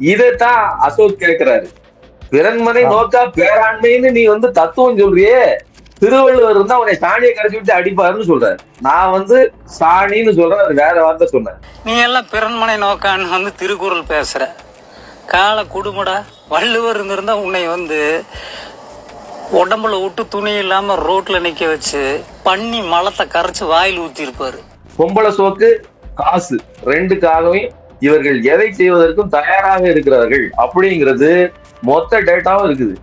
இதைத்தான் அசோக் கேட்கிறாரு பிறன்மனை நோக்கா பேராண்மைன்னு நீ வந்து தத்துவம் சொல்றியே திருவள்ளுவர் இருந்தா உன்னை சாணியை கரைச்சி விட்டு அடிப்பாருன்னு சொல்றாரு. நான் வந்து சாணின்னு சொல்றேன் அது வேற வார்த்தை சொன்னேன் நீ எல்லாம் பிறன்மனை நோக்கான்னு வந்து திருக்குறள் பேசுற. கால குடுமடா வள்ளுவர் இருந்திருந்தா உன்னை வந்து உடம்புல விட்டு துணி இல்லாம ரோட்ல நிக்க வச்சு பண்ணி மலத்தை கரைச்சு வாயில் ஊத்திருப்பாரு பொம்பளை சோக்கு காசு ரெண்டுக்காகவே இவர்கள் எதை செய்வதற்கும் தயாராக இருக்கிறார்கள் அப்படிங்கிறது மொத்த டேட்டாவும் இருக்குது.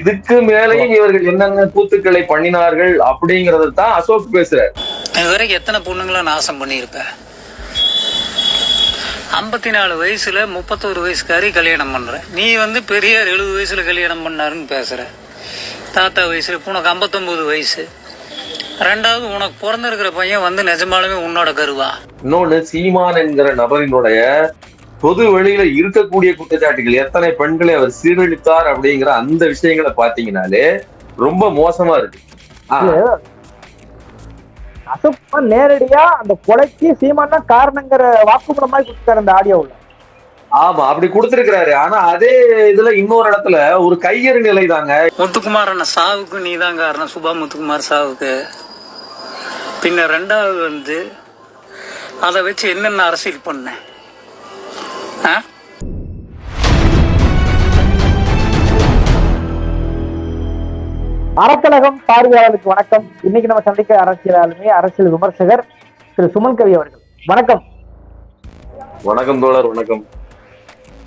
இதுக்கு மேலேயும் இவர்கள் என்னென்ன கூத்துக்களை பண்ணினார்கள் அப்படிங்கறத தான் அசோக் பேசுறாரு. இது வரைக்கும் எத்தனை பொண்ணுங்களை நாசம் பண்ணியிருப்ப ஐம்பத்தி நாலு வயசுல முப்பத்தோரு வயசுக்காரி கல்யாணம் பண்ற. நீ வந்து பெரியார் எழுபது வயசுல கல்யாணம் பண்ணாருன்னு பேசுற. தாத்தா வயசுல உனக்கு ஐம்பத்தொன்பது வயசு. ரெண்டாவது உனக்கு பிறந்திருக்கிற பையன் வந்து நிஜமாலுமே உன்னோட கருவா. இன்னொன்னு சீமான் என்கிற நபரினுடைய பொது வெளியில இருக்கக்கூடிய குற்றச்சாட்டுகள் எத்தனை பெண்களை அவர் சீரழித்தார் அப்படிங்கிற அந்த விஷயங்களை பாத்தீங்கன்னாலே ரொம்ப மோசமா இருக்கு. அசோக் நேரடியா அந்த கொலைக்கு சீமான் தான் காரணங்கிற வாக்குமூலம் மாதிரி கொடுத்தாரு அந்த ஆடியோவில் ஆமா அப்படி கொடுத்திருக்கிறாரு. ஆனா அதே இதுல இன்னொரு இடத்துல ஒரு கையறு நிலை தாங்க முத்துக்குமார் அண்ணன் சாவுக்கு நீ தான் காரணம். சுபா முத்துக்குமார் சாவுக்கு. பின்ன ரெண்டாவது வந்து அதை வச்சு என்னென்ன அரசியல் பண்ண? ஆ? அறக்கழகம் பார்வையாளருக்கு வணக்கம். இன்னைக்கு நம்ம சந்திக்க அரசியல் ஆளுமை அரசியல் விமர்சகர் திரு சுமன் கவி அவர்கள். வணக்கம். வணக்கம் தோழர் வணக்கம்.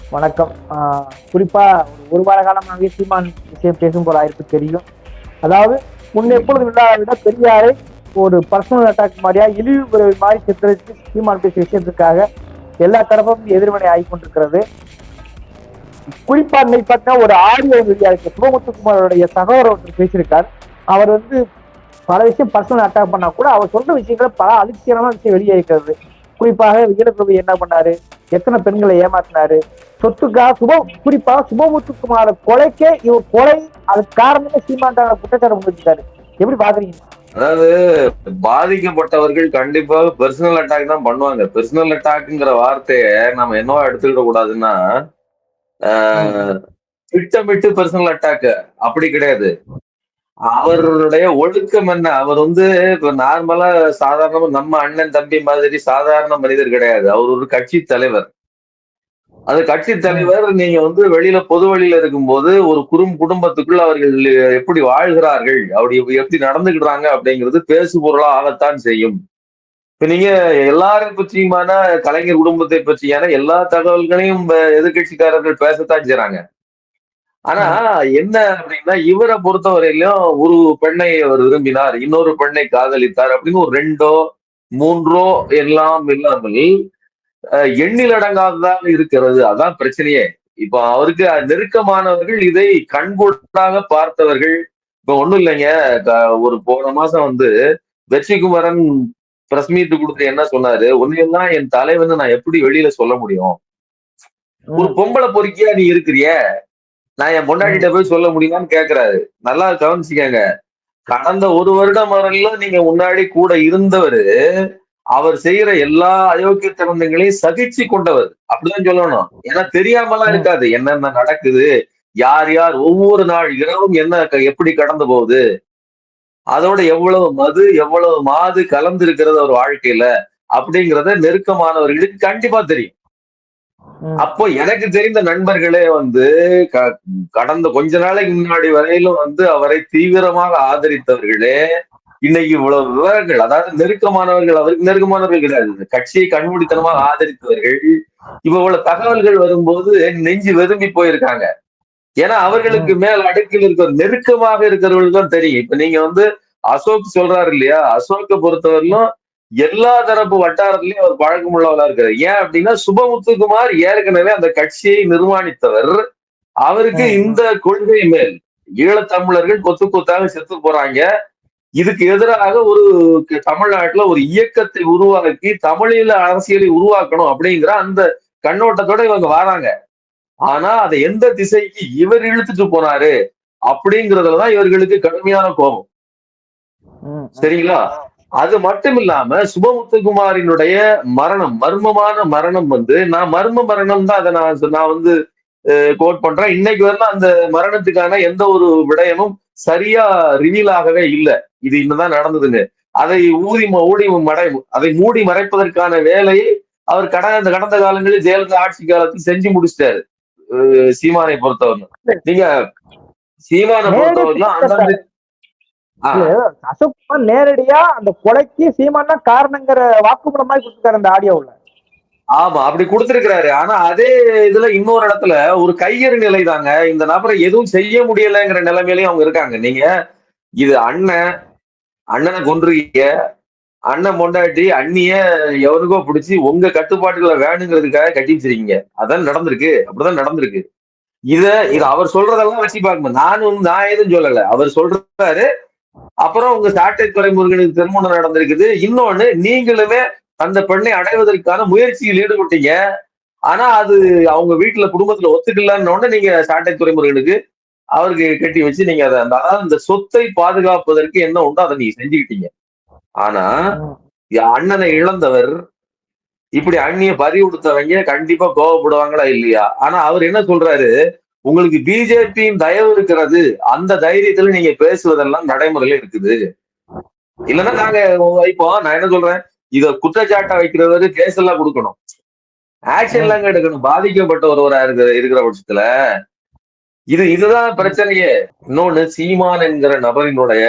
வணக்கம். ஆஹ் குறிப்பா ஒரு வார காலமாகவே சீமான் விஷயம் பேசும் போல ஆயிருக்கு தெரியும். அதாவது முன்ன எப்பொழுதும் இல்லாத விட பெரியாரை ஒரு பர்சனல் அட்டாக் மாதிரியா இழிவு பிறவி மாதிரி சித்தரித்து சீமான் பேசிய விஷயத்துக்காக எல்லா தரப்பும் எதிர்வினை ஆகி கொண்டிருக்கிறது. குறிப்பா இன்னைக்கு பார்த்தா ஒரு ஆடியோ வெளியா இருக்கு சிவமுத்துக்குமாரோடைய சகோதரர் ஒருத்தர் பேசியிருக்கார். அவர் வந்து பல விஷயம் பர்சனல் அட்டாக் பண்ணா கூட அவர் சொல்ற விஷயங்களை பல அதிர்ச்சிகரமான விஷயம் வெளியே இருக்கிறது குறிப்பாக வீரப்பிரபு என்ன பண்ணாரு? எத்தனை பெண்களை ஏமாத்தினாரு? சொத்துக்காக சுப குறிப்பாக சுபமுத்துக்குமார கொலைக்கே இவர் கொலை அதுக்கு காரணமே சீமாண்டான குற்றச்சாட்டு முடிஞ்சிருக்காரு எப்படி பாக்குறீங்க? அதாவது பாதிக்கப்பட்டவர்கள் கண்டிப்பாக பெர்சனல் அட்டாக் தான் பண்ணுவாங்க. பெர்சனல் அட்டாக்ங்கிற வார்த்தைய நம்ம என்னவா எடுத்துக்கிட கூடாதுன்னா ஆஹ், திட்டமிட்டு பெர்சனல் அட்டாக் அப்படி கிடையாது. அவருடைய ஒழுக்கம் என்ன? அவர் வந்து இப்ப நார்மலா சாதாரணமா நம்ம அண்ணன் தம்பி மாதிரி சாதாரண மனிதர் கிடையாது. அவர் ஒரு கட்சி தலைவர். அது கட்சி தலைவர் நீங்க வந்து வெளியில பொது வழியில இருக்கும்போது ஒரு குறும் குடும்பத்துக்குள்ள அவர்கள் எப்படி வாழ்கிறார்கள்? அப்படி எப்படி நடந்துக்கிடுறாங்க அப்படிங்கிறது பேசு பொருளா ஆகத்தான் செய்யும். இப்ப நீங்க எல்லாரை பற்றியுமான கலைஞர் குடும்பத்தை பற்றியான எல்லா தகவல்களையும் அஹ், எதிர்க்கட்சிக்காரர்கள் பேசத்தான் செய்றாங்க. ஆனா என்ன அப்படின்னா இவரை பொறுத்தவரையிலும் ஒரு பெண்ணை அவர் விரும்பினார் இன்னொரு பெண்ணை காதலித்தார் அப்படின்னு ஒரு ரெண்டோ மூன்றோ எல்லாம் இல்லாமல் எண்ணிலடங்காததாக இருக்கிறது. அதான் பிரச்சனையே. இப்ப அவருக்கு நெருக்கமானவர்கள் இதை கண்கூடாக பார்த்தவர்கள் இப்ப ஒண்ணும் இல்லைங்க. ஒரு போன மாசம் வந்து வெற்றிக்குமரன் பிரஸ் மீட் கொடுத்து என்ன சொன்னாரு? ஒன்னையெல்லாம் என் தலைவன்னு நான் எப்படி வெளியில சொல்ல முடியும்? ஒரு பொம்பளை பொறுக்கியா நீ இருக்கிறிய? நான் என் பொண்டாட்டிட்ட போய் சொல்ல முடியுமான்னு கேக்குறாரு. நல்லா கவனிச்சுக்கங்க. கடந்த ஒரு வருடம் வரையிலும் நீங்க முன்னாடி கூட இருந்தவரு அவர் செய்யற எல்லா அயோக்கியத்தனங்களையும் சகிச்சு கொண்டவர். அப்படிதான் சொல்லணும். ஏன்னா தெரியாமலாம் இருக்காது. என்னென்ன நடக்குது யார் யார் ஒவ்வொரு நாள் இரவும் என்ன எப்படி கடந்து போகுது. அதோட எவ்வளவு மது எவ்வளவு மாது கலந்து இருக்கிறது அவர் வாழ்க்கையில அப்படிங்கறத நெருக்கமானவர்களுக்கு கண்டிப்பா தெரியும். அப்போ எனக்கு தெரிந்த நண்பர்களே வந்து கடந்த கொஞ்ச நாளைக்கு முன்னாடி வரையிலும் வந்து அவரை தீவிரமாக ஆதரித்தவர்களே இன்னைக்கு இவ்வளவு விவரங்கள் அதாவது நெருக்கமானவர்கள் அவருக்கு நெருக்கமானவர்கள் கிடையாது. கட்சியை கண்மூடித்தனமாக ஆதரித்தவர்கள். இவ்வளவு தகவல்கள் வரும்போது நெஞ்சு வெதும்பி போயிருக்காங்க. ஏன்னா அவர்களுக்கு மேல் அடுக்கில் இருக்கிற நெருக்கமாக இருக்கிறவர்கள் தான் தெரியும். இப்ப நீங்க வந்து அசோக் சொல்றாரு இல்லையா? அசோக்கை பொறுத்தவரையிலும் எல்லா தரப்பு வட்டாரத்திலயும் அவர் பழக்கம் உள்ளவரா இருக்காரு. ஏன் அப்படின்னா சுபமுத்துக்குமார் ஏற்கனவே அந்த கட்சியை நிர்மாணித்தவர். அவருக்கு. இந்த கொள்கை மேல் ஈழத்தமிழர்கள் கொத்து கொத்தாக செத்து போறாங்க. இதுக்கு எதிராக ஒரு தமிழ்நாட்டுல ஒரு இயக்கத்தை உருவாக்கி தமிழில அரசியலை உருவாக்கணும் அப்படிங்கிற அந்த கண்ணோட்டத்தோட இவங்க வராங்க. ஆனா அதை எந்த திசைக்கு இவர் இழுத்துட்டு போனாரு அப்படிங்கறதுலதான் இவர்களுக்கு கடுமையான கோபம். சரிங்களா? அது மட்டும் இல்லாம சுபமுத்துக்குமாரினுடைய மரணம் மர்மமான மரணம் வந்து நான் மர்ம மரணம் தான் அதை நான் நான் வந்து கோட் பண்றேன். இன்னைக்கு வரலாம் அந்த மரணத்துக்கான எந்த ஒரு விடயமும் சரியா ரிவீல் ஆகவே இல்லை. இது இன்னதான் நடந்ததுன்னு அதை ஊதி ஊடி மறை அதை மூடி மறைப்பதற்கான வேலையை அவர் கடந்த கடந்த காலங்களில் ஜெயலலிதா ஆட்சி காலத்தில் செஞ்சு முடிச்சிட்டாரு. சீமானை பொறுத்தவரை. நீங்க சீமானை இது அசோக்குமார் நேரடியா அந்த கொலைக்கு சீமான் தான் காரணங்கிற வாக்குமூலம் மாதிரி கொடுத்துருக்காரு அந்த ஆடியோவுல. ஆமா அப்படி கொடுத்திருக்கிறாரு. ஆனா அதே இதுல இன்னொரு இடத்துல ஒரு கையறு நிலை தாங்க இந்த நபரை எதுவும் செய்ய முடியலைங்கிற நிலைமையிலயும் அவங்க இருக்காங்க. நீங்க இது அண்ணன் அண்ணனை கொன்றுறீங்க அண்ணன் பொண்டாட்டி அண்ணிய எவனுக்கோ பிடிச்சி உங்க கட்டுப்பாட்டுகளை வேணுங்கிறதுக்காக கட்டி வச்சிருக்கீங்க. அதான் நடந்திருக்கு. அப்படிதான் நடந்திருக்கு. இத இது அவர் சொல்றதெல்லாம் வச்சு பார்க்கணும். நான் வந்து நான் எதுவும் சொல்லல. அவர் சொல்றாரு. அப்புறம் உங்க சாட்டை துறைமுருகனுக்கு திருமணம் நடந்திருக்குது. இன்னொன்னு நீங்களுமே அந்த பெண்ணை அடைவதற்கான முயற்சியில் ஈடுபட்டீங்க. ஆனா அது அவங்க வீட்டுல குடும்பத்துல ஒத்துக்கலான்னு நீங்க சாட்டை துறைமுருகனுக்கு அவருக்கு கட்டி வச்சு நீங்க அதை அந்த அதாவது இந்த சொத்தை பாதுகாப்பதற்கு என்ன உண்டோ அதை நீங்க செஞ்சுக்கிட்டீங்க. ஆனா என் அண்ணனை இழந்தவர் இப்படி அண்ணிய பறி கொடுத்தவங்க கண்டிப்பா கோவப்படுவாங்களா இல்லையா? ஆனா அவர் என்ன சொல்றாரு? உங்களுக்கு பிஜேபியின் தயவு இருக்கிறது. அந்த தைரியத்துல நீங்க பேசுவதெல்லாம் நடைமுறையில இருக்குது. இல்லைன்னா நாங்க வைப்போம் நான் என்ன சொல்றேன்? இத குற்றச்சாட்டா வைக்கிறவரு கேஸ் எல்லாம் கொடுக்கணும். ஆக்ஷன் எல்லாம் எடுக்கணும் பாதிக்கப்பட்ட ஒருவரா இருக்கிற இருக்கிற பட்சத்துல இது இதுதான் பிரச்சனையே. இன்னொன்னு சீமான் என்கிற நபரினுடைய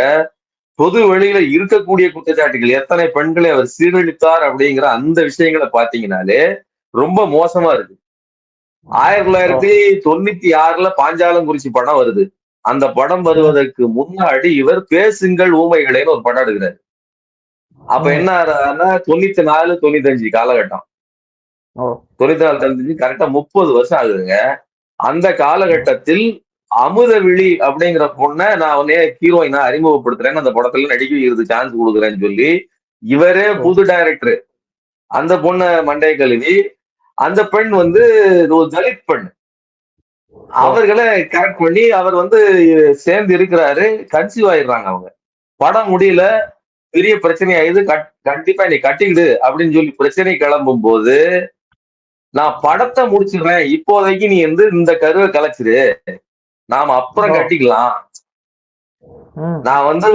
பொது வெளியில இருக்கக்கூடிய குற்றச்சாட்டுகள் எத்தனை பெண்களை அவர் சீரழித்தார் அப்படிங்கிற அந்த விஷயங்களை பாத்தீங்கன்னாலே ரொம்ப மோசமா இருக்கு. ஆயிரத்தி தொள்ளாயிரத்தி தொண்ணூத்தி ஆறுல பாஞ்சாலங்குறிச்சி படம் வருது. அந்த படம் வருவதற்கு முன்னாடி இவர் பேசுங்கள் ஊமைகளேன்னு ஒரு படம் எடுக்கிறாரு. அப்ப என்ன ஆகுதுன்னா தொண்ணூத்தி நாலு தொண்ணூத்தி அஞ்சு காலகட்டம். தொண்ணூத்தி நாலு தொண்ணூத்தி கரெக்டா முப்பது வருஷம் ஆகுதுங்க. அந்த காலகட்டத்தில் அமுதவிழி அப்படிங்கிற பொண்ணை நான் உடனே ஹீரோயினா அறிமுகப்படுத்துறேன்னு அந்த படத்துல நடிக்க வைக்கிறது சான்ஸ் கொடுக்குறேன்னு சொல்லி இவரே புது டைரக்டர் அந்த பொண்ணை மண்டைய கழுவி அந்த பெண் வந்து ஒரு தலித் பெண். அவர்களை கரெக்ட் பண்ணி அவர் வந்து சேர்ந்து இருக்கிறாரு கன்சீவ் ஆயிடுறாங்க அவங்க. படம் முடியல பெரிய பிரச்சனை ஆயுது கட்- கண்டிப்பா நீ கட்டிக்கிடு அப்படின்னு சொல்லி பிரச்சனை கிளம்பும் போது நான் படத்தை முடிச்சிடுறேன். இப்போதைக்கு நீ வந்து இந்த கருவை கலைச்சிரு. நாம அப்புறம். கட்டிக்கலாம். நான் வந்து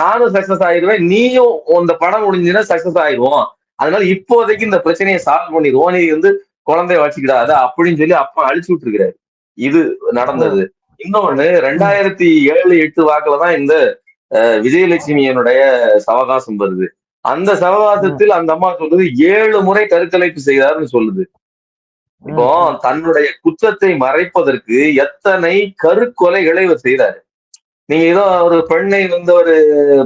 நானும் சக்சஸ் ஆயிடுவேன் நீயும் இந்த படம் முடிஞ்சுன்னா சக்சஸ் ஆயிடுவோம் அதனால இப்போதைக்கு இந்த பிரச்சனையை சால்வ் பண்ணிடுவோம் நீ வந்து குழந்தைய வச்சுக்கிடாத அப்படின்னு சொல்லி அப்பா அழிச்சு விட்டுருக்கிறாரு. இது நடந்தது. இன்னொன்னு ரெண்டாயிரத்தி ஏழு எட்டு வாக்குல தான் இந்த விஜயலட்சுமியனுடைய சவகாசம் வருது. அந்த சவகாசத்தில் அந்த அம்மா சொல்றது ஏழு முறை கருக்கலைப்பு செய்தாருன்னு சொல்லுது. இப்போ தன்னுடைய குற்றத்தை மறைப்பதற்கு எத்தனை கருக்கொலைகளை இவர் செய்தாரு. நீங்க ஏதோ ஒரு பெண்ணை வந்து ஒரு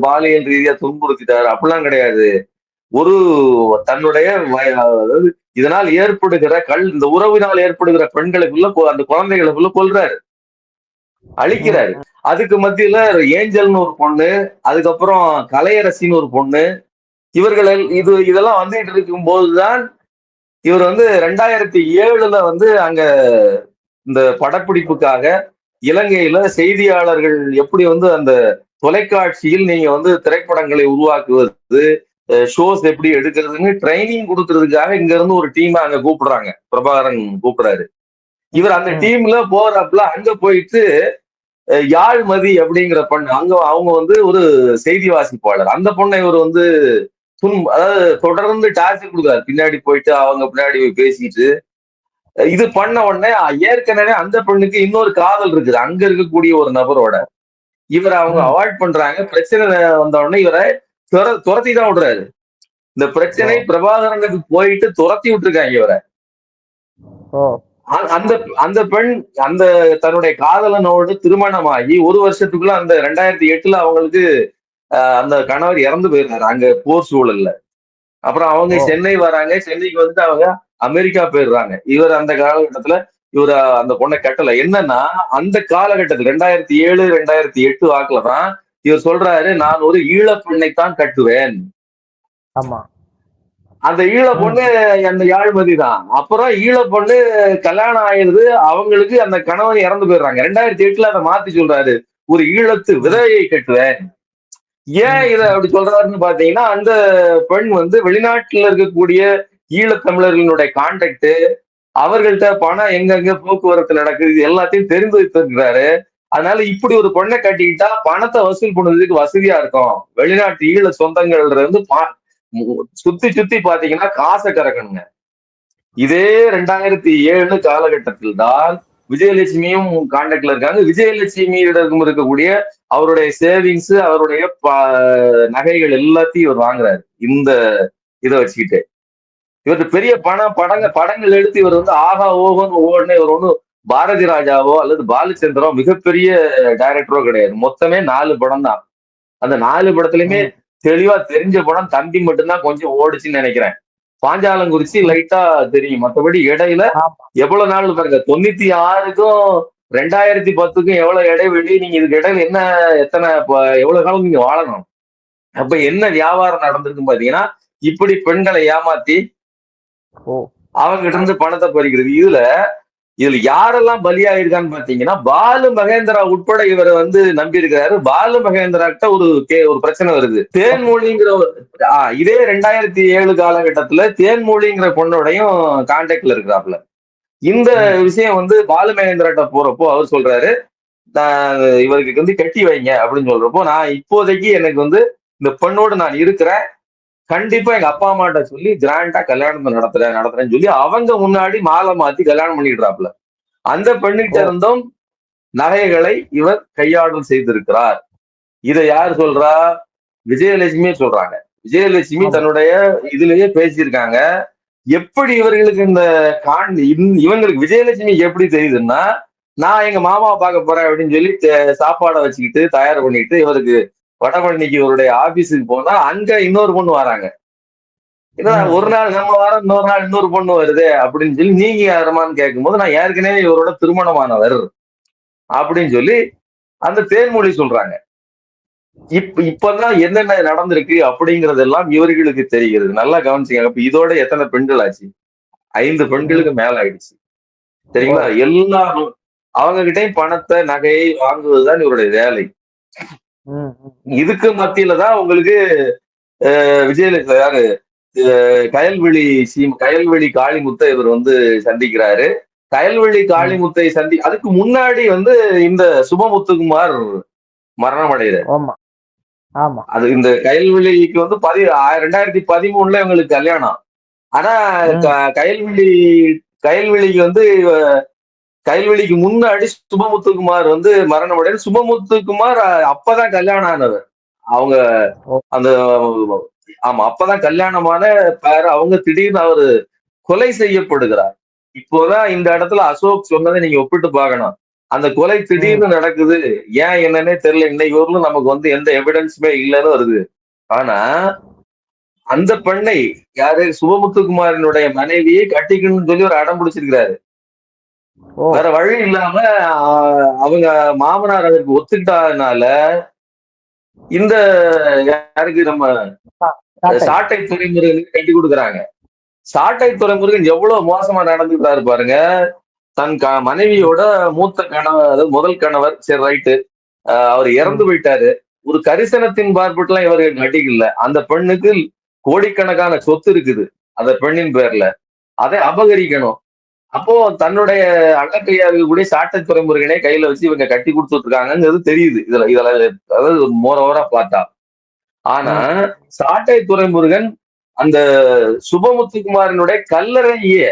பாலியல் ரீதியா துன்புறுத்திட்டாரு அப்படிலாம் கிடையாது. ஒரு தன்னுடைய இதனால் ஏற்படுகிற கல் இந்த உறவினால் ஏற்படுகிற பெண்களுக்குள்ள அந்த குழந்தைகளுக்குள்ள கொல்றாரு. அழிக்கிறாரு. அதுக்கு மத்தியில ஏஞ்சல்னு ஒரு பொண்ணு அதுக்கப்புறம் கலையரசின்னு ஒரு பொண்ணு இவர்கள் இது இதெல்லாம் வந்துட்டு இருக்கும் போதுதான் இவர் வந்து ரெண்டாயிரத்தி ஏழுல வந்து அங்க இந்த படப்பிடிப்புக்காக இலங்கையில செய்தியாளர்கள் எப்படி வந்து அந்த தொலைக்காட்சியில் நீங்க வந்து திரைப்படங்களை உருவாக்குவது ஷோஸ் எப்படி எடுக்கிறதுன்னு ட்ரைனிங் கொடுக்கறதுக்காக இங்க இருந்து ஒரு டீம் அங்க கூப்பிடுறாங்க. பிரபாகரன் கூப்பிடுறாரு. இவர் அந்த. டீம்ல போறப்பல அங்க போயிட்டு யாழ்மதி அப்படிங்கிற பொண்ணு அங்க அவங்க வந்து ஒரு செய்தி வாசிப்பாளர் அந்த பொண்ணை இவர் வந்து துன் அதாவது தொடர்ந்து டார்ச்சர் கொடுக்குறாரு பின்னாடி போயிட்டு அவங்க பின்னாடி பேசிட்டு இது பண்ண உடனே ஏற்கனவே அந்த பெண்ணுக்கு இன்னொரு காதல் இருக்குது. அங்க இருக்கக்கூடிய ஒரு நபரோட. இவரை அவங்க. அவாய்ட் பண்றாங்க. பிரச்சனை வந்த உடனே இவரை துர- துரத்தி தான் விடுறாரு. இந்த பிரச்சனை பிரபாகரனுக்கு போயிட்டு துரத்தி விட்டுருக்காங்க இவரை. அந்த அந்த பெண் அந்த தன்னுடைய காதலனோடு திருமணமாகி ஒரு வருஷத்துக்குள்ள அந்த ரெண்டாயிரத்தி எட்டுல அவங்களுக்கு அந்த கணவர் இறந்து போயிருந்தாரு அங்க போர் சூழல்ல. அப்புறம் அவங்க. சென்னை வராங்க சென்னைக்கு வந்துட்டு அவங்க அமெரிக்கா போயிடுறாங்க. இவர் அந்த காலகட்டத்துல இவர் அந்த பொண்ணை கட்டல. என்னன்னா அந்த காலகட்டத்தில் ரெண்டாயிரத்தி ஏழு ரெண்டாயிரத்தி எட்டு வாக்குல தான் இவர் சொல்றாரு நான் ஒரு ஈழப் பெண்ணைத்தான் கட்டுவேன். ஆமா. அந்த ஈழ பொண்ணு அந்த யாழ்மதி தான். அப்புறம் ஈழ பொண்ணு கல்யாணம் ஆயிருது அவங்களுக்கு அந்த கணவன் இறந்து போயிடுறாங்க. ரெண்டாயிரத்தி எட்டுல அதை மாத்தி சொல்றாரு ஒரு ஈழத்து விதவையை கட்டுவேன். ஏன் இதை அப்படி சொல்றாருன்னு பாத்தீங்கன்னா அந்த பெண் வந்து வெளிநாட்டுல இருக்கக்கூடிய ஈழத்தமிழர்களுடைய கான்டாக்ட் அவர்கள்ட்ட பணம் எங்கெங்க போக்குவரத்து நடக்குது இது எல்லாத்தையும் தெரிந்து வைத்திருக்கிறாரு. அதனால இப்படி ஒரு பொண்ணை கட்டிக்கிட்டா பணத்தை வசூல் பண்ணுறதுக்கு வசதியா இருக்கும். வெளிநாட்டு ஈழ சொந்தங்கள்ல இருந்து சுத்தி சுத்தி பாத்தீங்கன்னா காசை கறக்கணுங்க. இதே ரெண்டாயிரத்தி ஏழு காலகட்டத்தில் தான் விஜயலட்சுமியும் கான்டாக்ட்ல இருக்காங்க. விஜயலட்சுமியிடம் இருக்கக்கூடிய அவருடைய சேவிங்ஸ் அவருடைய நகைகள் எல்லாத்தையும் இவர் வாங்குறாரு. இந்த இதை வச்சுக்கிட்டு. இவருக்கு பெரிய பணம் படங்க படங்கள் எடுத்து இவர் வந்து ஆகா ஓகோன்னு ஓடுன இவர் ஒன்றும் பாரதி ராஜாவோ அல்லது பாலச்சந்திரோ மிகப்பெரிய டைரக்டரோ கிடையாது. மொத்தமே நாலு படம் தான். அந்த நாலு படத்துலயுமே தெளிவா தெரிஞ்ச படம் தம்பி மட்டும்தான் கொஞ்சம் ஓடுச்சுன்னு நினைக்கிறேன். பாஞ்சாலங்குறிச்சி லைட்டா தெரியும். மத்தபடி இடையில. எவ்வளவு நாள் பாருங்க. தொண்ணூத்தி ஆறுக்கும் ரெண்டாயிரத்தி பத்துக்கும் எவ்வளவு இடைவெளி நீங்க இதுக்கு இடையில என்ன எத்தனை எவ்வளவு காலம் நீங்க வாழணும்? அப்ப என்ன வியாபாரம் நடந்திருக்கு பாத்தீங்கன்னா இப்படி பெண்களை ஏமாத்தி ஓ. அவங்க கிட்ட இருந்து பணத்தை பறிக்கிறது. இதுல இதுல யாரெல்லாம் பலியாயிருக்கான்னு பாத்தீங்கன்னா பாலு மகேந்திரா உட்பட இவரை வந்து நம்பி இருக்காரு பாலு மகேந்திரா கிட்ட ஒரு கே- ஒரு பிரச்சனை வருது. தேன்மொழிங்கிற இதே ரெண்டாயிரத்தி ஏழு காலகட்டத்துல தேன்மொழிங்கிற பொண்ணோடையும் கான்டாக்ட்ல இருக்கிறாப்ல இந்த விஷயம் வந்து பாலு மகேந்திராட்ட போறப்போ அவர் சொல்றாரு நான் இவருக்கு வந்து கட்டி வைங்க அப்படின்னு சொல்றப்போ நான் இப்போதைக்கு எனக்கு வந்து இந்த பெண்ணோடு நான் இருக்கிறேன். கண்டிப்பா எங்க அப்பா அம்மாட்ட சொல்லி கிராண்டா கல்யாணத்தை நடத்துறேன் நடத்துறேன்னு சொல்லி அவங்க முன்னாடி மாலை மாத்தி கல்யாணம் பண்ணிடுறாப்ல அந்த பெண்ணிட்ட இருந்தும் நகைகளை இவர் கையாடல் செய்திருக்கிறார். இதை யார் சொல்றா? விஜயலட்சுமியே சொல்றாங்க. விஜயலட்சுமி. தன்னுடைய இதுலயே பேசியிருக்காங்க. எப்படி இவர்களுக்கு இந்த காண் இவங்களுக்கு விஜயலட்சுமி எப்படி தெரியுதுன்னா நான் எங்க மாமாவை பார்க்க போறேன் அப்படின்னு சொல்லி சாப்பாடை வச்சுக்கிட்டு தயார் பண்ணிட்டு இவருக்கு வடபழனிக்கு இவருடைய ஆபீஸுக்கு போனா அங்க இன்னொரு பொண்ணு வராங்க. ஏன்னா. ஒரு நாள் நம்ம வாரம் இன்னொரு நாள் இன்னொரு பொண்ணு வருது அப்படின்னு சொல்லி நீங்க யாருமான்னு கேட்கும்போது நான் ஏற்கனவே இவரோட திருமணமானவர் அப்படின்னு சொல்லி அந்த தேன்மொழி சொல்றாங்க. இப்ப இப்பதான் என்னென்ன நடந்திருக்கு அப்படிங்கறதெல்லாம் இவர்களுக்கு தெரிகிறது. நல்லா கவனிச்சுங்க அப்ப இதோட எத்தனை பெண்கள் ஆச்சு? ஐந்து பெண்களுக்கு மேல ஆயிடுச்சு. சரிங்களா எல்லாரும் அவங்க கிட்டயும் பணத்தை நகையை வாங்குவதுதான் இவருடைய வேலை. இதுக்கு மத்தியில தான் உங்களுக்கு விஜயலட்சுமி யாரு? அஹ், கயல்விழி சீம் கயல்விழி காளிமுத்தை இவர் வந்து சந்திக்கிறாரு. கயல்விழி காளிமுத்தை சந்தி அதுக்கு முன்னாடி வந்து இந்த சுபமுத்துக்குமார் மரணம் அடைகிறார். ஆமா. ஆமா. அது இந்த கயல்விழிக்கு வந்து பதி ரெண்டாயிரத்தி பதிமூணுல இவங்களுக்கு கல்யாணம். ஆனா ம். க- கயல்விழி கயல்விழிக்கு வந்து கயல்விழிக்கு முன்னாடி சுபமுத்துக்குமார் வந்து மரணம் அடைந்து சுபமுத்துக்குமார் அப்பதான் கல்யாணம் ஆனவர். அவங்க. அந்த ஆமா அப்பதான் கல்யாணமான பேர் அவங்க திடீர்னு அவரு கொலை செய்யப்படுகிறார். இப்போதான் இந்த இடத்துல அசோக் சொன்னதை நீங்க ஒப்பிட்டு பார்க்கணும். அந்த கொலை திடீர்னு நடக்குது. ஏன் என்னன்னே தெரியல. இன்னைக்கு ஊர்ல நமக்கு வந்து எந்த எவிடன்ஸுமே இல்லைன்னு வருது. ஆனா அந்த பெண்ணை யாரு? சுபமுத்துக்குமாரனுடைய மனைவியை கட்டிக்கணும்னு சொல்லி ஒரு அடம் பிடிச்சிருக்கிறாரு. வேற வழி இல்லாம அவங்க மாமனார் அதற்கு ஒத்துக்கிட்டதுனால இந்த யாருக்கு நம்ம சாட்டை. துறைமுருகனுக்கு கட்டி கொடுக்குறாங்க. சாட்டை துறைமுருகன் எவ்வளவு மோசமா நடந்துக்கிறாரு பாருங்க. தன் க மனைவியோட மூத்த கணவர் அதாவது முதல் கணவர் சரி ரைட்டு. அவர் இறந்து போயிட்டாரு. ஒரு கரிசனத்தின் பார்ப்பட்டுலாம் இவர் கட்டிக்கல அந்த பெண்ணுக்கு கோடிக்கணக்கான சொத்து இருக்குது. அந்த பெண்ணின் பேர்ல. அதை அபகரிக்கணும். அப்போ தன்னுடைய அடக்கையா இருக்கக்கூடிய சாட்டை துறைமுருகனே கையில வச்சு இவங்க கட்டி கொடுத்துட்டு இருக்காங்கிறது தெரியுது. இதுல இதுல அதாவது மோரவரா பார்த்தா. ஆனா சாட்டை துறைமுருகன் அந்த சுபமுத்துக்குமாரனுடைய கல்லறையே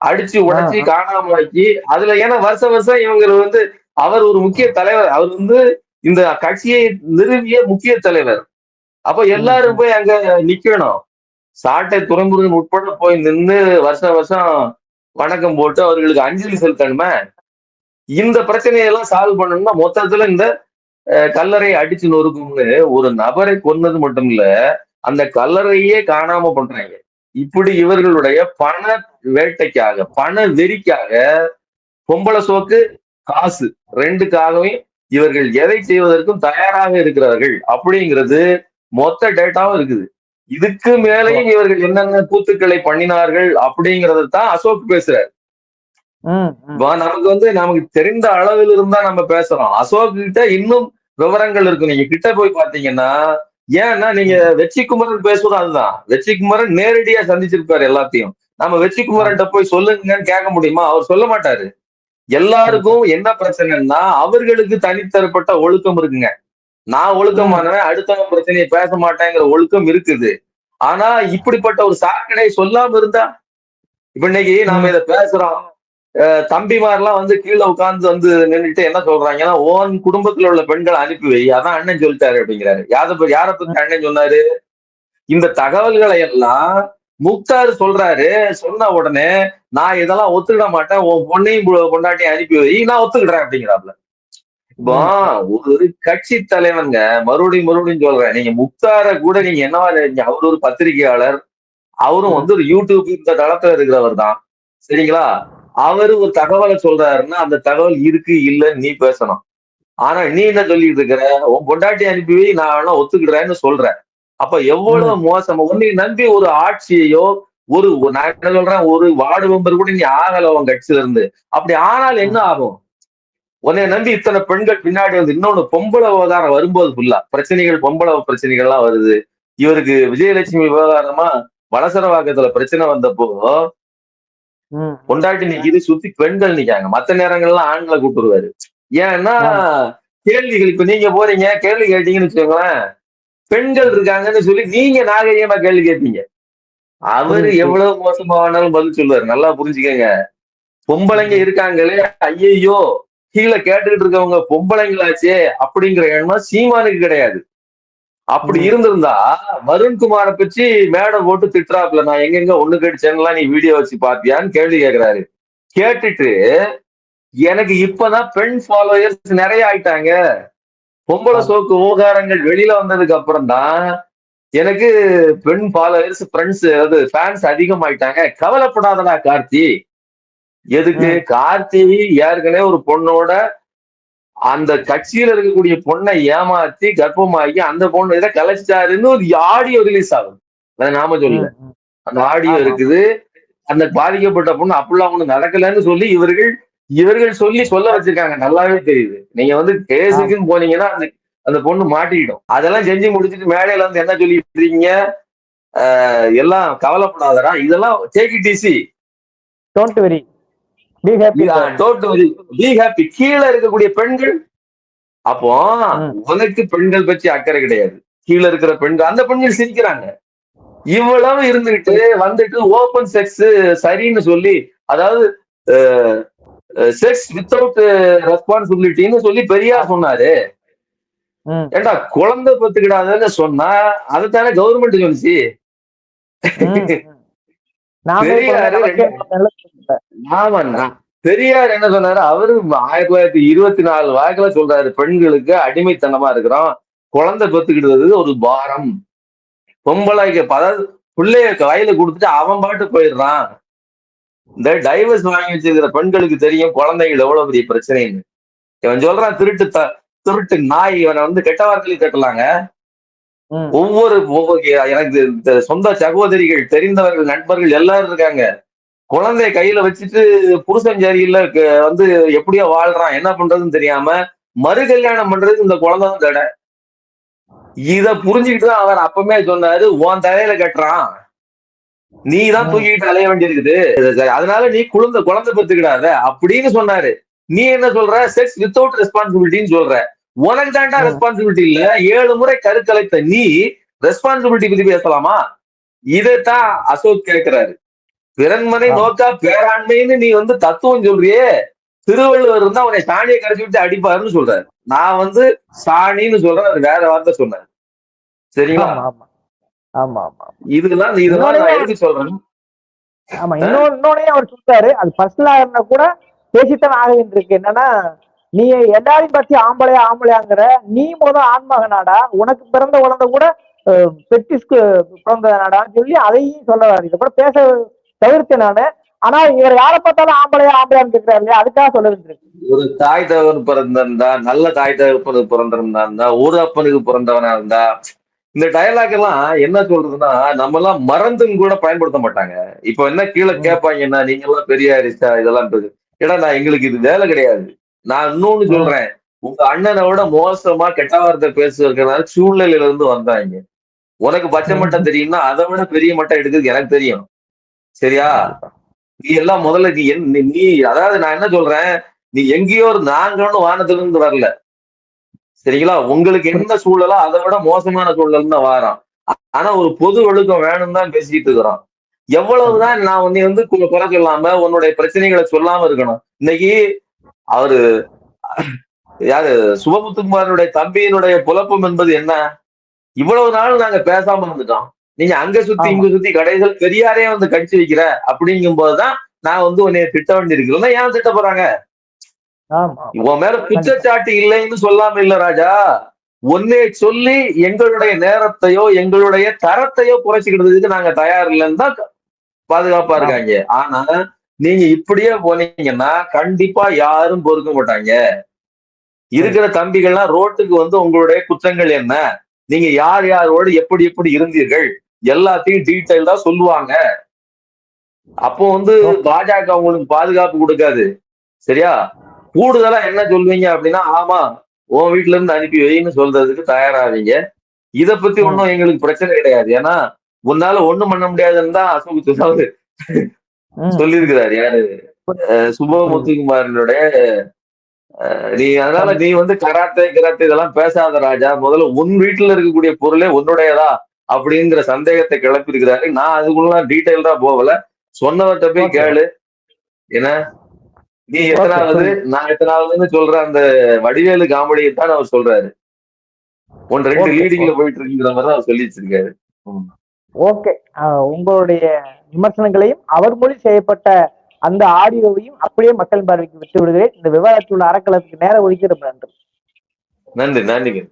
அடிச்சு உடைச்சு காணாம ஆக்கி அதுல ஏன்னா வருஷ வருஷம் இவங்க வந்து அவர் ஒரு முக்கிய தலைவர். அவர் வந்து இந்த கட்சியை நிறுவிய முக்கிய தலைவர். அப்ப எல்லாரும் போய் அங்க நிக்கணும். சாட்டை துறைமுருகன் உட்பட போய் நின்னு வருஷம் வருஷம் வணக்கம் போட்டு அவர்களுக்கு அஞ்சலி செலுத்தணுமே? இந்த பிரச்சனையெல்லாம் சால்வ் பண்ணணும்னா மொத்தத்துல இந்த கல்லறை அடிச்சு நொறுக்கும்னு ஒரு நபரை கொன்னது மட்டும் இல்ல அந்த கல்லறையே காணாம பண்றாங்க இப்படி இவர்களுடைய பண வேட்டைக்காக பண வெறிக்காக பொம்பளை சோக்கு காசு ரெண்டுக்காகவே இவர்கள் எதை செய்வதற்கும் தயாராக இருக்கிறார்கள் அப்படிங்கிறது மொத்த டேட்டாவும் இருக்குது. இதுக்கு மேலேயும் இவர்கள் என்னென்ன கூத்துக்களை பண்ணினார்கள் அப்படிங்கறத தான் அசோக் பேசுறாரு. நமக்கு வந்து நமக்கு தெரிந்த அளவில் இருந்தா நம்ம பேசுறோம். அசோக் கிட்ட இன்னும் விவரங்கள் இருக்கு. நீங்க கிட்ட போய் பாத்தீங்கன்னா ஏன்னா நீங்க வெற்றி குமரன் பேசுறது அதுதான். வெற்றி குமரன் நேரடியா சந்திச்சிருப்பாரு எல்லாத்தையும். நம்ம வெற்றி குமரன்ட்ட போய் சொல்லுங்கன்னு கேட்க முடியுமா? அவர் சொல்ல மாட்டாரு. எல்லாருக்கும் என்ன பிரச்சனைன்னா அவர்களுக்கு தனித்தரப்பட்ட ஒழுக்கம் இருக்குங்க. நான் ஒழுக்கமானவன் அடுத்தவன் பிரச்சனையை பேச மாட்டேங்கிற ஒழுக்கம் இருக்குது. ஆனா இப்படிப்பட்ட ஒரு சாக்கடை சொல்லாம இருந்தா இப்ப இன்னைக்கு நாம இத பேசுறோம். தம்பிமாரெல்லாம் வந்து கீழே உட்கார்ந்து வந்து நின்னுட்டு என்ன சொல்றாங்கன்னா ஓன் குடும்பத்துல உள்ள பெண்களை அனுப்பி வை. அதான் அண்ணன் சொல்லிட்டாரு அப்படிங்கிறாரு. யார யார பத்தி அண்ணன் சொன்னாரு? இந்த தகவல்களை எல்லாம் முக்தார் சொல்றாரு. சொன்ன உடனே நான் இதெல்லாம் ஒத்துக்கிட மாட்டேன். உன் பொண்ணையும் பொண்டாட்டியும் அனுப்பி வை. நான் ஒத்துக்கிடுறேன் அப்படிங்கிறாப்ல. இப்போ ஒரு கட்சி தலைவங்க மறுபடியும் மறுபடியும் சொல்றேன். நீங்க முக்தார கூட நீங்க என்னவா அவர் ஒரு பத்திரிகையாளர். அவரும் வந்து ஒரு யூடியூப் இந்த தளத்துல இருக்கிறவர் தான். சரிங்களா? அவரு ஒரு தகவலை சொல்றாருன்னா அந்த தகவல் இருக்கு இல்லைன்னு நீ பேசணும். ஆனா நீ என்ன சொல்லிட்டு இருக்கிற? உன் பொண்டாட்டி அனுப்பி நான் வேணா ஒத்துக்கிடுறேன்னு சொல்ற அப்ப எவ்வளவு மோசமா உன்னை நம்பி ஒரு ஆட்சியையோ ஒரு நான் என்ன சொல்றேன் ஒரு வார்டு மெம்பர் கூட நீ ஆகல உன் கட்சியில இருந்து அப்படி ஆனால் என்ன ஆகும்? உன்னை நம்பி இத்தனை பெண்கள் பின்னாடி வந்து இன்னொன்னு பொம்பளை விவகாரம் வரும்போது ஃபுல்லா பிரச்சனைகள் பொம்பளை பிரச்சனைகள் எல்லாம் வருது. இவருக்கு விஜயலட்சுமி விவகாரமா வலசரவாக்கத்துல பிரச்சனை வந்தப்போ ம். பொண்டாட்டி நிக்குது சுத்தி பெண்கள் நிக்காங்க மத்த நேரங்கள்லாம் ஆண்களை கூப்பிடுவாரு ஏன்னா கேள்விகள் இப்ப நீங்க போறீங்க கேள்வி கேட்டீங்கன்னு வச்சுக்கோங்களேன். பெண்கள் இருக்காங்கன்னு சொல்லி நீங்க நாகரிகமா கேள்வி கேட்பீங்க. அவரு. எவ்வளவு மோசமானாலும் பதில் சொல்லுவாரு. நல்லா புரிஞ்சுக்கங்க. பொம்பளைங்க இருக்காங்களே ஐயையோ. கீழே கேட்டுக்கிட்டு இருக்கவங்க பொம்பளைங்களாச்சே அப்படிங்கிற எண்ணம் சீமானுக்கு கிடையாது. அப்படி. இருந்திருந்தா வருண்குமாரை பற்றி மேடை போட்டு திட்டுறாப்புல நான் எங்கெங்க ஒண்ணு கடிச்சேன்லாம் நீ வீடியோ வச்சு பாத்தியான்னு கேள்வி கேக்குறாரு. கேட்டுட்டு எனக்கு இப்பதான் பெண் ஃபாலோயர்ஸ் நிறைய ஆயிட்டாங்க. பொம்பளை சோக்கு விவகாரங்கள் வெளியில வந்ததுக்கு அப்புறம் தான் எனக்கு பெண் ஃபாலோயர்ஸ் ஃப்ரெண்ட்ஸ் அதாவது ஃபேன்ஸ் அதிகமாயிட்டாங்க. கவலைப்படாதடா கார்த்தி. எதுக்கு? கார்த்தி ஏற்கனவே ஒரு பொண்ணோட அந்த கட்சியில இருக்கக்கூடிய பொண்ணை ஏமாத்தி கர்ப்பமாகி அந்த பொண்ணு இதை கலைச்சிட்டாருன்னு ஒரு ஆடியோ ரிலீஸ் ஆகும். அதை நாம சொல்லல. ம். அந்த ஆடியோ. இருக்குது. அந்த பாதிக்கப்பட்ட பொண்ணு அப்படிலாம் ஒண்ணு நடக்கலன்னு சொல்லி இவர்கள் இவர்கள் சொல்லி சொல்ல வச்சிருக்காங்க. நல்லாவே தெரியுது. நீங்க வந்து கேஸுக்குன்னு போனீங்கன்னா அந்த அந்த பொண்ணு மாட்டிக்கிடும். அதெல்லாம் செஞ்சு முடிச்சுட்டு மேடையில வந்து என்ன சொல்லிட்டு இருக்கீங்க எல்லாம் கவலைப்படாதடா. இதெல்லாம் take it easy don't worry be happy be happy கீழே இருக்கக்கூடிய பெண்கள் அப்போ. உனக்கு பெண்கள் பற்றி அக்கறை கிடையாது. கீழே இருக்கிற பெண்கள் அந்த பெண்கள் சிரிக்கிறாங்க. இவ்வளவு இருந்துகிட்டு வந்துட்டு ஓபன் செக்ஸ் சரின்னு சொல்லி அதாவது செக்ஸ் வித்தவுட் ரெஸ்பான்சிபிலிட்டின்னு சொல்லி பெரியார் சொன்னாரு. ஏண்டா குழந்தை பெத்துக்கிடாதுன்னு சொன்னா அதுதானே கவர்மெண்ட் சொல்லிச்சு பெரியாரு என்ன சொன்னாரு? அவரு ஆயிரத்தி தொள்ளாயிரத்தி இருபத்தி நாலு வாக்குல சொல்றாரு பெண்களுக்கு அடிமைத்தனமா இருக்கிறோம். குழந்தை பெத்துக்கிடுறது ஒரு பாரம். பொம்பளைக்கு அதாவது பிள்ளைய கையில கொடுத்துட்டு அவன் பாட்டு போயிடுறான். இந்த டைவர்ஸ் வாங்கி வச்சிருக்கிற பெண்களுக்கு தெரியும் குழந்தைகள் எவ்வளவு பெரிய பிரச்சனைன்னு. இவன் சொல்றான் திருட்டு த- திருட்டு நாய் இவனை வந்து கெட்ட வார்த்தையில கட்டலாங்க. ஒவ்வொரு ஒவ்வொரு எனக்கு இந்த சொந்த சகோதரிகள் தெரிந்தவர்கள் நண்பர்கள் எல்லாரும் இருக்காங்க. குழந்தைய கையில வச்சுட்டு புருஷன் சரியில்ல வந்து எப்படியோ வாழ்றான். என்ன பண்றதுன்னு தெரியாம மறு கல்யாணம் பண்றது இந்த குழந்தை தான் தடை. இத புரிஞ்சுக்கிட்டு தான் அவர் அப்பமே சொன்னாரு உன் தலையில கட்டுறான். நீ தான். தூக்கிட்டு அலைய வேண்டியிருக்குது. அதனால நீ குழந்தை குழந்தை பெத்துக்கிடாத. அப்படின்னு சொன்னாரு. நீ என்ன சொல்ற? செக்ஸ் வித்தவுட் ரெஸ்பான்சிபிலிட்டின்னு சொல்ற. உனக்கு தான்டா ம். ரெஸ்பான்சிபிலிட்டி இல்ல. ஏழு முறை கருக்கலைத்த நீ ரெஸ்பான்சிபிலிட்டி பத்தி பேசலாமா? இதைத்தான் அசோக் கேட்கிறாரு பிறன்மனை. நோக்கா பேராண்மைன்னு நீ வந்து தத்துவம் சொல்றியே. திருவள்ளுவர் இருந்தா உன்னை சாணியை கரைச்சி விட்டு அடிப்பாருன்னு சொல்றாரு. நான் வந்து சாணின்னு சொல்றேன் வேற வார்த்தை சொன்னேன் சரிங்களா? ஆமா ஆமா. இதெல்லாம் இதெல்லாம் நான் எதுக்கு சொல்றேன்? ஆமா இன்னொன்னு அவர் சொல்றாரு. அது பர்சனலா இருந்தா கூட பேசித்தான் ஆக வேண்டியிருக்கு. என்னன்னா நீ எல்லாரையும் பத்தி ஆம்பளையா ஆம்பளையாங்கிற நீ முத ஆண்மகனாடா உனக்கு பிறந்த குழந்தை கூட பெட்டிஸ்க்கு பிறந்தனாடான்னு சொல்லி அதையும் சொல்ல வராரு இதுக்கப்புறம் பேச தவிர்த்தேன் நானு. ஆனா இவர் யாரை பார்த்தாலும் ஆம்பளையா ஆம்பளையான்னு கேட்கிறாரு இல்லையா? அதுக்காக சொல்ல வேண்டியிருக்கு ஒரு தாய் தகவன் பிறந்திருந்தா நல்ல தாய் தகப்பனுக்கு பிறந்திருந்தா இருந்தா ஒரு அப்பனுக்கு பிறந்தவனா இருந்தா இந்த டயலாக் எல்லாம் என்ன சொல்றதுன்னா நம்ம எல்லாம் மறந்தும் கூட பயன்படுத்த மாட்டாங்க. இப்ப என்ன கீழே கேட்பாங்கன்னா நீங்க எல்லாம் பெரிய அரிசா இதெல்லாம். ஏடா நான் எங்களுக்கு இது வேலை கிடையாது. நான் இன்னொன்னு சொல்றேன். உங்க அண்ணனை விட மோசமா கெட்ட வார்த்தை பேசுறதுனால சூழ்நிலையில இருந்து வந்தாங்க. உனக்கு பச்சை மட்டம் தெரியும்னா அதை விட பெரிய மட்டம் எடுக்கிறது எனக்கு தெரியும். சரியா? நீ எல்லாம் முதல்ல நீ நீ- அதாவது நான் என்ன சொல்றேன்? நீ எங்கேயோ ஒரு நாங்கன்னு வானத்துல இருந்து வரல. சரிங்களா? உங்களுக்கு என்ன சூழலோ அதை விட மோசமான சூழல் தான் வாரம் ஆனா ஒரு பொது ஒழுக்கம் வேணும் தான் பேசிட்டு இருக்கிறோம் எவ்வளவுதான் நான் உன்னை வந்து குறை சொல்லாம உன்னுடைய பிரச்சனைகளை சொல்லாம இருக்கணும். இன்னைக்கு அவரு யாரு சுபமுத்துக்குமாரனுடைய தம்பியினுடைய குழப்பம் என்பது என்ன? இவ்வளவு நாள் நாங்க பேசாம இருந்துட்டோம். நீங்க அங்க சுத்தி. இங்க சுத்தி கடைகள் பெரியாரே வந்து கடிச்சு வைக்கிற அப்படிங்கும் போதுதான் நான் வந்து உன்னைய திட்ட வேண்டியிருக்கிறேன் ஏன் திட்ட போறாங்க? உன் மேல குற்றச்சாட்டு இல்லைன்னு சொல்லாம இல்ல ராஜா. ஒன்னே சொல்லி எங்களுடைய நேரத்தையோ எங்களுடைய தரத்தையோ குறைச்சிக்கிட்டதுக்கு நாங்க தயார் இல்லைன்னு தான் பாதுகாப்பா இருக்காங்க. ஆனா நீங்க இப்படியே போனீங்கன்னா கண்டிப்பா யாரும் பொறுக்க மாட்டாங்க. இருக்கிற தம்பிகள்லாம் ரோட்டுக்கு வந்து உங்களுடைய குற்றங்கள் என்ன? நீங்க யார் யாரோடு எப்படி எப்படி இருந்தீர்கள்? எல்லாத்தையும் டீட்டெயில்டா சொல்லுவாங்க. அப்போ வந்து பாஜக உங்களுக்கு பாதுகாப்பு கொடுக்காது. சரியா? கூடுதலா என்ன சொல்வீங்க அப்படின்னா ஆமா உன் வீட்டுல இருந்து அனுப்பி வைன்னு சொல்றதுக்கு தயாராவீங்க. இத பத்தி ஒண்ணும் எங்களுக்கு பிரச்சனை கிடையாது. ஏன்னா உன்னால ஒண்ணும் பண்ண முடியாதுன்னு தான் அசோக் அதாவது. சொல்லியிருக்கிறார் யாரு? அஹ் சுபமுத்துக்குமாரனுடைய அஹ் நீ அதனால நீ வந்து கராத்தே கராத்தே இதெல்லாம் பேசாத ராஜா. முதல்ல உன் வீட்டுல இருக்கக்கூடிய பொருளே உன்னுடையதா அப்படிங்கிற சந்தேகத்தை கிளப்பி இருக்கிறாரு நான் அதுக்குள்ள டீட்டெயில்டா போகல. சொன்னவர்கிட்ட போய். கேளு. என்ன? நீ எத்தனாவது? நான் எத்தனாவதுன்னு சொல்ற அந்த வடிவேலு காமெடியை தான் அவர் சொல்றாரு. ஒன் ரெண்டு. லீடிங்ல போயிட்டு இருக்குங்கிற மாதிரி அவர் சொல்லி வச்சிருக்காரு. ஓகே உங்களுடைய விமர்சனங்களையும் அவர் மொழி செய்யப்பட்ட அந்த ஆடியோவையும் அப்படியே மக்கள் பார்வைக்கு விட்டு விடுகிறேன். இந்த விவாதத்தில் உள்ள அறக்கலத்துக்கு நேரம் ஒதுக்கி ரொம்ப நன்றி. நன்றி நன்றிங்க.